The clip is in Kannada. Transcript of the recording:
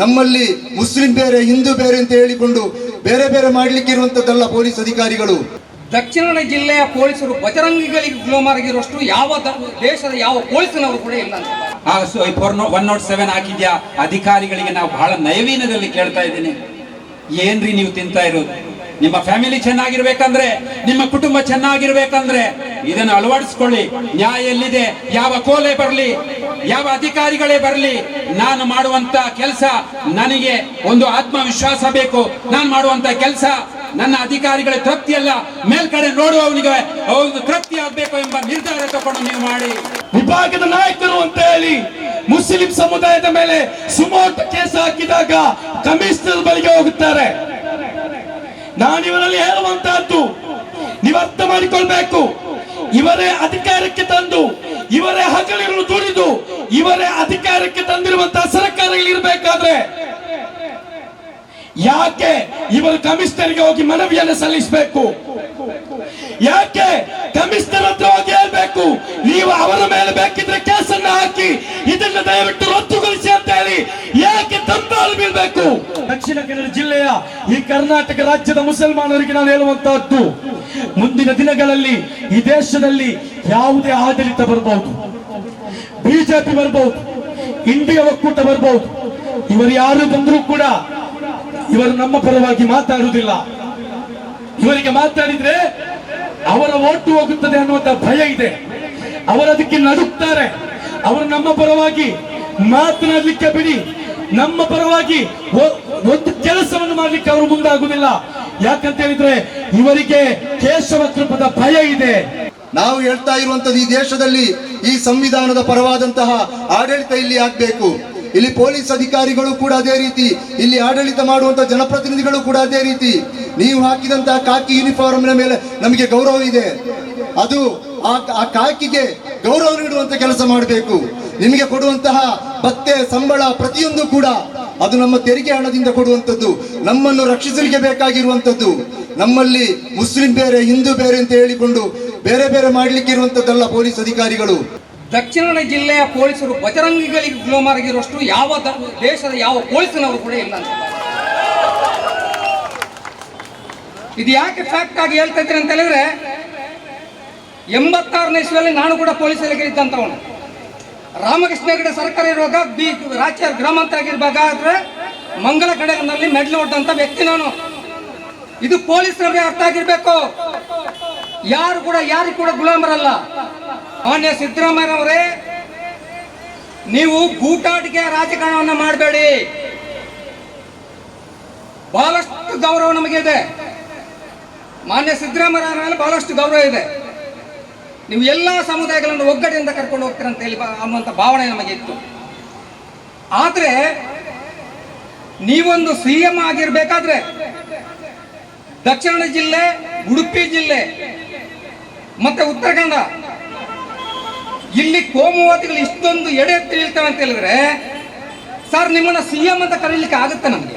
ನಮ್ಮಲ್ಲಿ ಮುಸ್ಲಿಂ ಬೇರೆ ಹಿಂದೂ ಬೇರೆ ಅಂತ ಹೇಳಿಕೊಂಡು ಬೇರೆ ಬೇರೆ ಮಾಡಲಿಕ್ಕೆ ಇರುವಂತದ್ದಲ್ಲ ಪೊಲೀಸ್ ಅಧಿಕಾರಿಗಳು. ದಕ್ಷಿಣ ಜಿಲ್ಲೆಯ ಪೊಲೀಸರು ಬಜರಂಗಿಗಳಿಗೆ ಗುಲಾಮರಾಗಿರುವಷ್ಟು ಯಾವ ದೇಶದ ಯಾವ ಪೊಲೀಸನವರು ಕೂಡ ಇಲ್ಲ ಒನ್ ನಾಟ್ ಸೆವೆನ್ ಹಾಕಿದ್ಯಾ? ಅಧಿಕಾರಿಗಳಿಗೆ ನಾವು ಬಹಳ ನಯವೀನದಲ್ಲಿ ಕೇಳ್ತಾ ಇದ್ದೀನಿ. ಏನ್ರಿ ನೀವು ತಿಂತಾ ಇರೋದು? ನಿಮ್ಮ ಫ್ಯಾಮಿಲಿ ಚೆನ್ನಾಗಿರ್ಬೇಕಂದ್ರೆ ನಿಮ್ಮ ಕುಟುಂಬ ಚೆನ್ನಾಗಿರ್ಬೇಕಂದ್ರೆ ಇದನ್ನು ಅಳವಡಿಸ್ಕೊಳ್ಳಿ. ನ್ಯಾಯ ಎಲ್ಲಿದೆ? ಯಾವ ಕೋಲೆ ಬರಲಿ? ಯಾವ ಅಧಿಕಾರಿಗಳೇ ಬರಲಿ, ನಾನು ಮಾಡುವಂತ ಕೆಲಸ ನನಗೆ ಒಂದು ಆತ್ಮವಿಶ್ವಾಸ ಬೇಕು. ನಾನು ಮಾಡುವಂತ ಕೆಲಸ ನನ್ನ ಅಧಿಕಾರಿಗಳ ತೃಪ್ತಿ ಅಲ್ಲ ಮೇಲ್ಕಡೆ ನೋಡುವವನಿಗೆ ಅವನು ತೃಪ್ತಿ ಆಗಬೇಕು ಎಂಬ ನಿರ್ಧಾರ ತಗೊಂಡು ನೀವು ಮಾಡಿ. ವಿಭಾಗದ ನಾಯಕರು ಅಂತ ಹೇಳಿ ಮುಸ್ಲಿಂ ಸಮುದಾಯದ ಮೇಲೆ ಸುಮಾರು ಕೇಸ್ ಹಾಕಿದಾಗ ಕಮಿಷನರ್ ಬಳಿಗೆ ಹೋಗುತ್ತಾರೆ. ನಾನು ಇವರಲ್ಲಿ ಹೇಳುವಂತಹದ್ದು ನೀವು ಅರ್ಥ ಮಾಡಿಕೊಳ್ಬೇಕು. ಇವರೇ ಅಧಿಕಾರಕ್ಕೆ ತಂದು ಇವರೇ ಹಗಲಿರಲು ದುಡಿದು ಇವರೇ ಅಧಿಕಾರಕ್ಕೆ ತಂದಿರುವಂತಹ ಸರ್ಕಾರಗಳಿರ್ಬೇಕಾದ್ರೆ ಯಾಕೆ ಇವರು ಕಮಿಷನರ್ಗೆ ಹೋಗಿ ಮನವಿಯನ್ನು ಸಲ್ಲಿಸಬೇಕು? ಯಾಕೆ ಕಮಿಷನರ್ ಹತ್ರ ಹೋಗಿ ಹೇಳ್ಬೇಕು? ನೀವು ಅವರ ಮೇಲೆ ಬೇಕಿದ್ರೆ ಕೇಸನ್ನ ಹಾಕಿ ಇದನ್ನ ದಯವಿಟ್ಟು ರದ್ದುಗೊಳಿಸಿ ಅಂತ ಹೇಳಿ ಯಾಕೆ ತಂಬಾಲು ಬೀಳ್ಬೇಕು? ದಕ್ಷಿಣ ಕನ್ನಡ ಜಿಲ್ಲೆಯ ಈ ಕರ್ನಾಟಕ ರಾಜ್ಯದ ಮುಸಲ್ಮಾನರಿಗೆ ನಾನು ಹೇಳುವಂತಹದ್ದು, ಮುಂದಿನ ದಿನಗಳಲ್ಲಿ ಈ ದೇಶದಲ್ಲಿ ಯಾವುದೇ ಆಡಳಿತ ಬರಬಹುದು. ಬಿಜೆಪಿ ಬರಬಹುದು ಇಂಡಿಯಾ ಒಕ್ಕೂಟ ಬರಬಹುದು. ಇವರು ಯಾರು ಬಂದರೂ ಕೂಡ ಇವರು ನಮ್ಮ ಪರವಾಗಿ ಮಾತಾಡುವುದಿಲ್ಲ. ಇವರಿಗೆ ಮಾತಾಡಿದ್ರೆ ಅವರ ಓಟು ಹೋಗುತ್ತದೆ ಅನ್ನುವಂತ ಭಯ ಇದೆ. ಅವರು ಅದಕ್ಕೆ ನಡುಕ್ತಾರೆ. ಅವರು ನಮ್ಮ ಪರವಾಗಿ ಮಾತನಾಡಲಿಕ್ಕೆ ಬಿಡಿ. ನಮ್ಮ ಪರವಾಗಿ ಒಂದು ಕೆಲಸವನ್ನು ಮಾಡ್ಲಿಕ್ಕೆ ಅವರು ಮುಂದಾಗುವುದಿಲ್ಲ. ಯಾಕಂತ ಹೇಳಿದ್ರೆ ಇವರಿಗೆ ಕೇಶವ ಕೃಪದ ಭಯ ಇದೆ. ನಾವು ಹೇಳ್ತಾ ಇರುವಂತದ್ದು ಈ ದೇಶದಲ್ಲಿ ಈ ಸಂವಿಧಾನದ ಪರವಾದಂತಹ ಆಡಳಿತ ಇಲ್ಲಿ ಆಗ್ಬೇಕು. ಇಲ್ಲಿ ಪೊಲೀಸ್ ಅಧಿಕಾರಿಗಳು ಕೂಡ ಅದೇ ರೀತಿ, ಇಲ್ಲಿ ಆಡಳಿತ ಮಾಡುವಂತ ಜನಪ್ರತಿನಿಧಿಗಳು ಕೂಡ ಅದೇ ರೀತಿ. ನೀವು ಹಾಕಿದಂತಹ ಕಾಕಿ ಯೂನಿಫಾರ್ಮ್ ಮೇಲೆ ನಮಗೆ ಗೌರವ ಇದೆ. ಅದು ಆ ಕಾಕಿಗೆ ಗೌರವ ನೀಡುವಂತ ಕೆಲಸ ಮಾಡಬೇಕು. ನಿಮಗೆ ಕೊಡುವಂತಹ ಭತ್ತೆ, ಸಂಬಳ ಪ್ರತಿಯೊಂದು ಕೂಡ ಅದು ನಮ್ಮ ತೆರಿಗೆ ಹಣದಿಂದ ಕೊಡುವಂಥದ್ದು, ನಮ್ಮನ್ನು ರಕ್ಷಿಸಲಿಕ್ಕೆ ಬೇಕಾಗಿರುವಂಥದ್ದು, ನಮ್ಮಲ್ಲಿ ಮುಸ್ಲಿಂ ಬೇರೆ, ಹಿಂದೂ ಬೇರೆ ಅಂತ ಹೇಳಿಕೊಂಡು ಬೇರೆ ಬೇರೆ ಮಾಡಲಿಕ್ಕೆ ಇರುವಂಥದ್ದಲ್ಲ ಪೊಲೀಸ್ ಅಧಿಕಾರಿಗಳು. ದಕ್ಷಿಣ ಜಿಲ್ಲೆಯ ಪೊಲೀಸರು ಬಜರಂಗಿಗಳಿಗೆ ಗುಲಾಮರಾಗಿರುವಷ್ಟು ಯಾವ ದೇಶದ ಯಾವ ಪೊಲೀಸನವರು ಕೂಡ ಇಲ್ಲ ಇದು ಯಾಕೆ ಫ್ಯಾಕ್ಟ್ ಆಗಿ ಹೇಳ್ತಾ ಇದ್ದೀನಿ ಅಂತ ಹೇಳಿದ್ರೆ, ಎಂಬತ್ತಾರನೇ ಇಸ್ವಿಯಲ್ಲಿ ನಾನು ಕೂಡ ಪೊಲೀಸ್ ಇದ್ದಂಥವನು. ರಾಮಕೃಷ್ಣ ಹೆಗಡೆ ಸರ್ಕಾರ ಇರುವಾಗ ಬಿ ರಾಜ್ಯ ಗ್ರಾಮಾಂತರ ಆಗಿರ್ಬೇಕಾದ್ರೆ ಮಂಗಲ ಕಡೆನಲ್ಲಿ ಮೆಡ್ಲು ಹೊಡೆದಂತ ವ್ಯಕ್ತಿ ನಾನು. ಇದು ಪೊಲೀಸರಿಗೆ ಅರ್ಥ ಆಗಿರ್ಬೇಕು. ಯಾರು ಕೂಡ, ಯಾರಿಗೂ ಕೂಡ ಗುಲಾಮರಲ್ಲ. ಮಾನ್ಯ ಸಿದ್ದರಾಮಯ್ಯನವರೇ ನೀವು ಗೂಟಾಟಿಕೆ ರಾಜಕಾರಣವನ್ನ ಮಾಡಬೇಡಿ. ಬಹಳಷ್ಟು ಗೌರವ ನಮಗೆ ಇದೆ ಮಾನ್ಯ ಸಿದ್ದರಾಮಯ್ಯ ಮೇಲೆ ಬಹಳಷ್ಟು ಗೌರವ ಇದೆ. ನೀವು ಎಲ್ಲ ಸಮುದಾಯಗಳನ್ನು ಒಗ್ಗಡೆಯಿಂದ ಕರ್ಕೊಂಡು ಹೋಗ್ತೀರ ಅಂತ ಹೇಳಿ ಅನ್ನುವಂಥ ಭಾವನೆ ನಮಗೆ ಇತ್ತು. ಆದ್ರೆ ನೀವೊಂದು ಸಿ ಎಂ ಆಗಿರ್ಬೇಕಾದ್ರೆ ದಕ್ಷಿಣ ಜಿಲ್ಲೆ, ಉಡುಪಿ ಜಿಲ್ಲೆ, ಮತ್ತೆ ಉತ್ತರ ಕನ್ನಡ, ಇಲ್ಲಿ ಕೋಮುವಾದಿಗಳು ಇಷ್ಟೊಂದು ಎಡೆ ಎತ್ತಿ ಅಂತ ಹೇಳಿದ್ರೆ, ಸರ್, ನಿಮ್ಮನ್ನ ಸಿ ಎಂ ಅಂತ ಕರೀಲಿಕ್ಕೆ ಆಗುತ್ತೆ ನಮಗೆ?